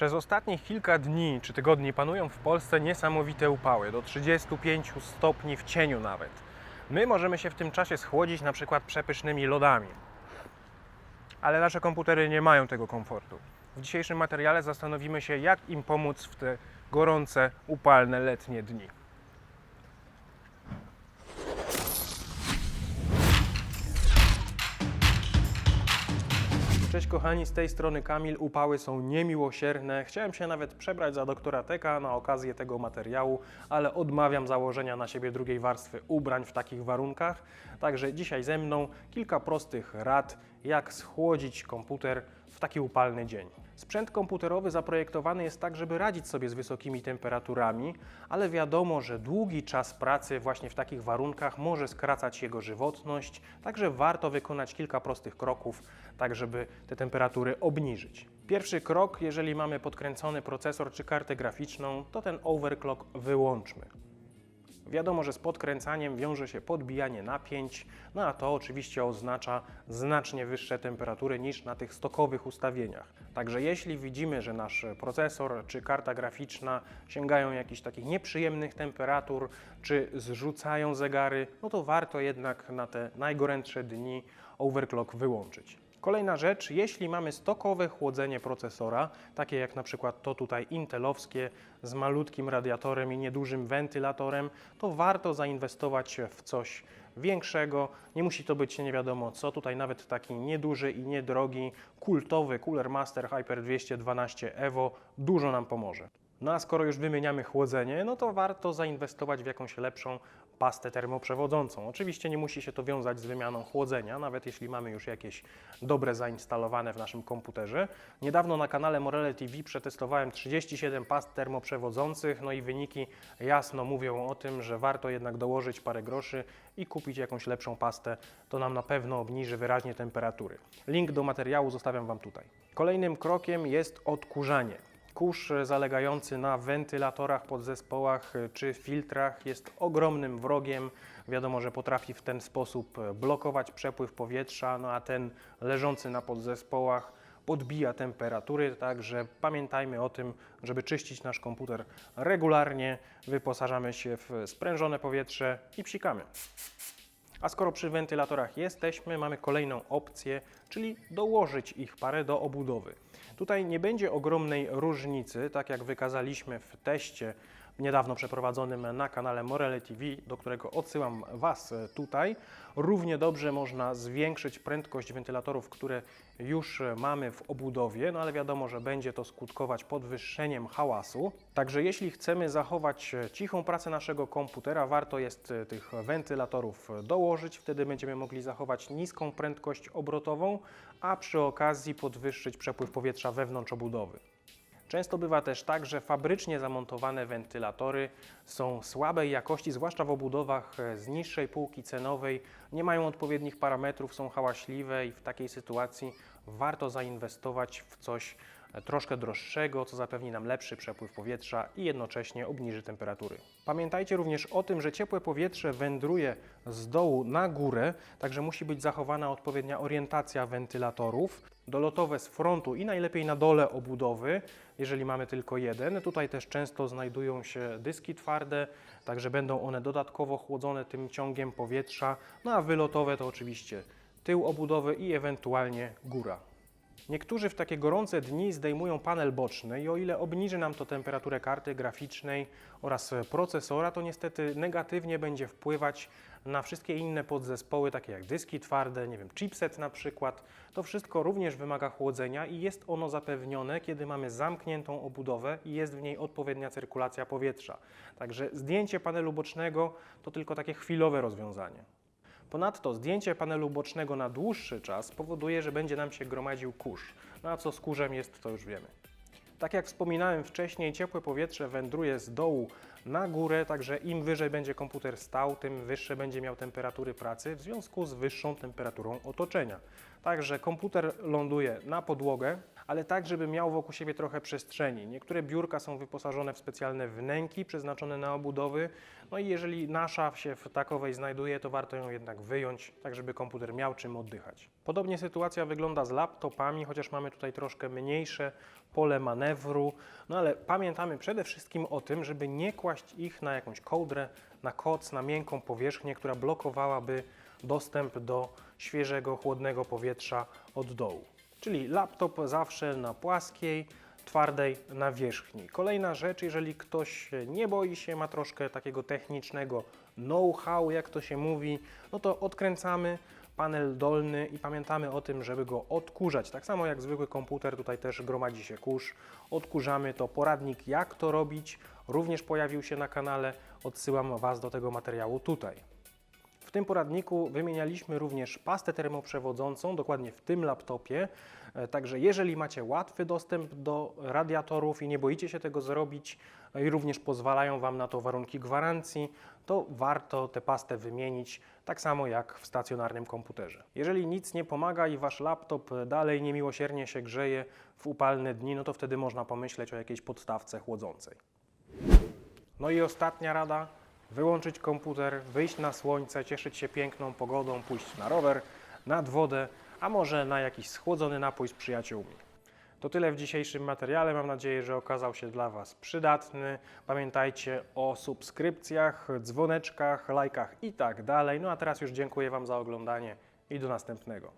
Przez ostatnich kilka dni czy tygodni panują w Polsce niesamowite upały, do 35 stopni w cieniu nawet. My możemy się w tym czasie schłodzić na przykład przepysznymi lodami. Ale nasze komputery nie mają tego komfortu. W dzisiejszym materiale zastanowimy się, jak im pomóc w te gorące, upalne letnie dni. Cześć kochani, z tej strony Kamil. Upały są niemiłosierne. Chciałem się nawet przebrać za doktora Teka na okazję tego materiału, ale odmawiam założenia na siebie drugiej warstwy ubrań w takich warunkach. Także dzisiaj ze mną kilka prostych rad, jak schłodzić komputer w taki upalny dzień. Sprzęt komputerowy zaprojektowany jest tak, żeby radzić sobie z wysokimi temperaturami, ale wiadomo, że długi czas pracy właśnie w takich warunkach może skracać jego żywotność, także warto wykonać kilka prostych kroków, tak żeby te temperatury obniżyć. Pierwszy krok, jeżeli mamy podkręcony procesor czy kartę graficzną, to ten overclock wyłączmy. Wiadomo, że z podkręcaniem wiąże się podbijanie napięć, no a to oczywiście oznacza znacznie wyższe temperatury niż na tych stokowych ustawieniach. Także jeśli widzimy, że nasz procesor czy karta graficzna sięgają jakichś takich nieprzyjemnych temperatur, czy zrzucają zegary, no to warto jednak na te najgorętsze dni overclock wyłączyć. Kolejna rzecz, jeśli mamy stokowe chłodzenie procesora, takie jak na przykład to tutaj intelowskie z malutkim radiatorem i niedużym wentylatorem, to warto zainwestować w coś większego. Nie musi to być nie wiadomo co, tutaj nawet taki nieduży i niedrogi, kultowy Cooler Master Hyper 212 Evo dużo nam pomoże. No a skoro już wymieniamy chłodzenie, no to warto zainwestować w jakąś lepszą pastę termoprzewodzącą. Oczywiście nie musi się to wiązać z wymianą chłodzenia, nawet jeśli mamy już jakieś dobre zainstalowane w naszym komputerze. Niedawno na kanale Morele TV przetestowałem 37 past termoprzewodzących, no i wyniki jasno mówią o tym, że warto jednak dołożyć parę groszy i kupić jakąś lepszą pastę. To nam na pewno obniży wyraźnie temperatury. Link do materiału zostawiam Wam tutaj. Kolejnym krokiem jest odkurzanie. Kurz zalegający na wentylatorach, podzespołach czy filtrach jest ogromnym wrogiem. Wiadomo, że potrafi w ten sposób blokować przepływ powietrza, no a ten leżący na podzespołach podbija temperatury, także pamiętajmy o tym, żeby czyścić nasz komputer regularnie. Wyposażamy się w sprężone powietrze i psikamy. A skoro przy wentylatorach jesteśmy, mamy kolejną opcję, czyli dołożyć ich parę do obudowy. Tutaj nie będzie ogromnej różnicy, tak jak wykazaliśmy w teście niedawno przeprowadzonym na kanale Morele TV, do którego odsyłam Was tutaj. Równie dobrze można zwiększyć prędkość wentylatorów, które już mamy w obudowie, no ale wiadomo, że będzie to skutkować podwyższeniem hałasu. Także jeśli chcemy zachować cichą pracę naszego komputera, warto jest tych wentylatorów dołożyć, wtedy będziemy mogli zachować niską prędkość obrotową, a przy okazji podwyższyć przepływ powietrza wewnątrz obudowy. Często bywa też tak, że fabrycznie zamontowane wentylatory są słabej jakości, zwłaszcza w obudowach z niższej półki cenowej, nie mają odpowiednich parametrów, są hałaśliwe i w takiej sytuacji warto zainwestować w coś troszkę droższego, co zapewni nam lepszy przepływ powietrza i jednocześnie obniży temperatury. Pamiętajcie również o tym, że ciepłe powietrze wędruje z dołu na górę, także musi być zachowana odpowiednia orientacja wentylatorów. Dolotowe z frontu i najlepiej na dole obudowy, jeżeli mamy tylko jeden. Tutaj też często znajdują się dyski twarde, także będą one dodatkowo chłodzone tym ciągiem powietrza. No a wylotowe to oczywiście tył obudowy i ewentualnie góra. Niektórzy w takie gorące dni zdejmują panel boczny i o ile obniży nam to temperaturę karty graficznej oraz procesora, to niestety negatywnie będzie wpływać na wszystkie inne podzespoły, takie jak dyski twarde, nie wiem, chipset na przykład. To wszystko również wymaga chłodzenia i jest ono zapewnione, kiedy mamy zamkniętą obudowę i jest w niej odpowiednia cyrkulacja powietrza. Także zdjęcie panelu bocznego to tylko takie chwilowe rozwiązanie. Ponadto zdjęcie panelu bocznego na dłuższy czas powoduje, że będzie nam się gromadził kurz. No a co z kurzem jest, to już wiemy. Tak jak wspominałem wcześniej, ciepłe powietrze wędruje z dołu na górę, także im wyżej będzie komputer stał, tym wyższe będzie miał temperatury pracy w związku z wyższą temperaturą otoczenia. Także komputer ląduje na podłogę, ale tak, żeby miał wokół siebie trochę przestrzeni. Niektóre biurka są wyposażone w specjalne wnęki przeznaczone na obudowy, no i jeżeli nasza się w takowej znajduje, to warto ją jednak wyjąć, tak żeby komputer miał czym oddychać. Podobnie sytuacja wygląda z laptopami, chociaż mamy tutaj troszkę mniejsze pole manewru, no ale pamiętamy przede wszystkim o tym, żeby nie kłaść ich na jakąś kołdrę, na koc, na miękką powierzchnię, która blokowałaby dostęp do świeżego, chłodnego powietrza od dołu. Czyli laptop zawsze na płaskiej, twardej nawierzchni. Kolejna rzecz, jeżeli ktoś nie boi się, ma troszkę takiego technicznego know-how, jak to się mówi, no to odkręcamy panel dolny i pamiętamy o tym, żeby go odkurzać. Tak samo jak zwykły komputer, tutaj też gromadzi się kurz. Odkurzamy to poradnik, jak to robić. Również pojawił się na kanale. Odsyłam Was do tego materiału tutaj. W tym poradniku wymienialiśmy również pastę termoprzewodzącą, dokładnie w tym laptopie. E, Także jeżeli macie łatwy dostęp do radiatorów i nie boicie się tego zrobić e, i również pozwalają Wam na to warunki gwarancji, to warto tę pastę wymienić, tak samo jak w stacjonarnym komputerze. Jeżeli nic nie pomaga i Wasz laptop dalej niemiłosiernie się grzeje w upalne dni, no to wtedy można pomyśleć o jakiejś podstawce chłodzącej. No i ostatnia rada: wyłączyć komputer, wyjść na słońce, cieszyć się piękną pogodą, pójść na rower, nad wodę, a może na jakiś schłodzony napój z przyjaciółmi. To tyle w dzisiejszym materiale. Mam nadzieję, że okazał się dla Was przydatny. Pamiętajcie o subskrypcjach, dzwoneczkach, lajkach i tak dalej. No a teraz już dziękuję Wam za oglądanie i do następnego.